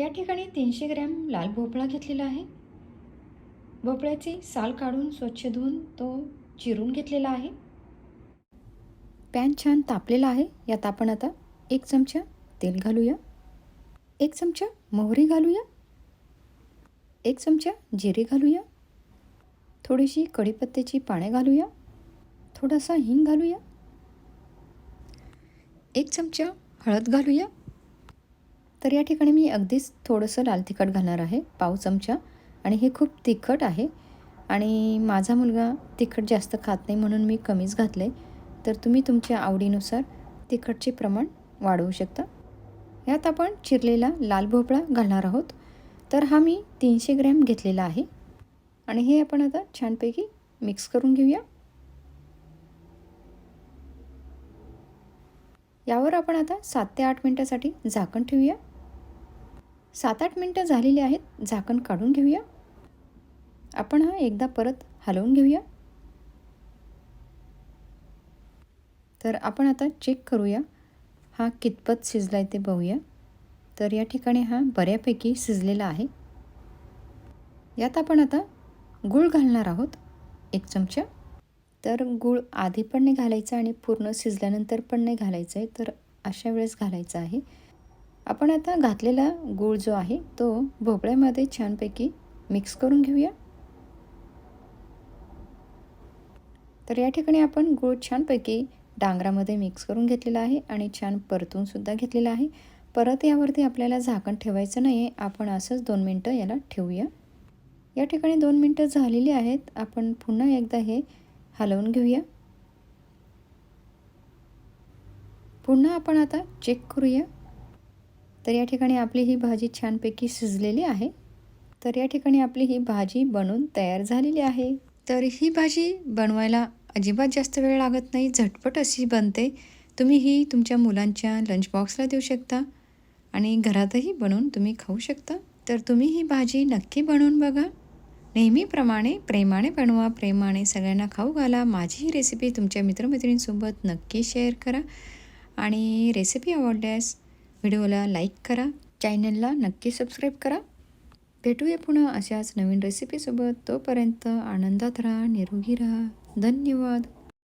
या ठिकाणी तीनशे ग्रॅम लाल भोपळा घेतलेला आहे. भोपळ्याची साल काढून स्वच्छ धुवून तो चिरून घेतलेला आहे. पॅन छान तापलेला आहे. यात आपण आता एक चमचा तेल घालूया. एक चमचा मोहरी घालूया. एक चमचा जिरे घालूया. थोडीशी कढीपत्त्याची पाने घालूया. थोडासा हिंग घालूया. एक चमचा हळद घालूया. तर या ठिकाणी मी अगदीच थोडंसं लाल तिखट घालणार आहे पाव चमचा. आणि हे खूप तिखट आहे. आणि माझा मुलगा तिखट जास्त खात नाही म्हणून मी कमीच घातले तर तुम्ही तुमच्या आवडीनुसार तिखटचे प्रमाण वाढवू शकता. यात आपण चिरलेला लाल भोपळा घालणार आहोत. तर हा मी तीनशे ग्रॅम घेतलेला आहे. आणि हे आपण आता छानपैकी मिक्स करून घेऊया. यावर आपण आता सात ते आठ मिनटासाठी झाकण ठेवूया. सात आठ मिनटं झालेली आहेत. झाकण काढून घेऊया. आपण हा एकदा परत हलवून घेऊया. तर आपण आता चेक करूया. हा कितपत शिजला आहे ते बघूया. तर या ठिकाणी हा बऱ्यापैकी शिजलेला आहे. यात आपण आता गूळ घालणार आहोत. एक चमचा. तर गूळ आधी पण नाही घालायचं आणि पूर्ण शिजल्यानंतर पण नाही घालायचं आहे तर अशा वेळेस घालायचं आहे. आपण आता घातलेला गूळ जो आहे तो भोपळ्यामध्ये छानपैकी मिक्स करून घेऊया. तर या ठिकाणी आपण गूळ छानपैकी डांगरामध्ये मिक्स करून घेतलेला आहे आणि छान परतूनसुद्धा घेतलेला आहे. परत यावरती आपल्याला झाकण ठेवायचं नाही आहे आपण असंच दोन मिनटं याला ठेवूया. या ठिकाणी दोन मिनटं झालेली आहेत. आपण पुन्हा एकदा हे हलवून घेऊया. पुन्हा आपण आता चेक करूया. तर या ठिकाणी आपली ही भाजी छानपैकी शिजलेली आहे. तर या ठिकाणी आपली ही भाजी बनून तयार झालेली आहे. तर ही भाजी बनवायला अजिबात जास्त वेळ लागत नाही झटपट अशी बनते. तुम्ही ही तुमच्या मुलांच्या लंच बॉक्सला देऊ शकता आणि घरातही बनवून तुम्ही खाऊ शकता. तर तुम्ही ही भाजी नक्की बनवून बघा. नेहमीप्रमाणे प्रेमाने बनवा प्रेमाने सगळ्यांना खाऊ घाला. माझी ही रेसिपी तुमच्या मित्रमैत्रिणींसोबत नक्की शेअर करा. आणि रेसिपी आवडल्यास व्हिडिओला लाईक करा. चॅनलला नक्की सबस्क्राईब करा. भेटूया पुन्हा अशाच नवीन रेसिपीसोबत तोपर्यंत आनंदात राहा निरोगी राहा. धन्यवाद.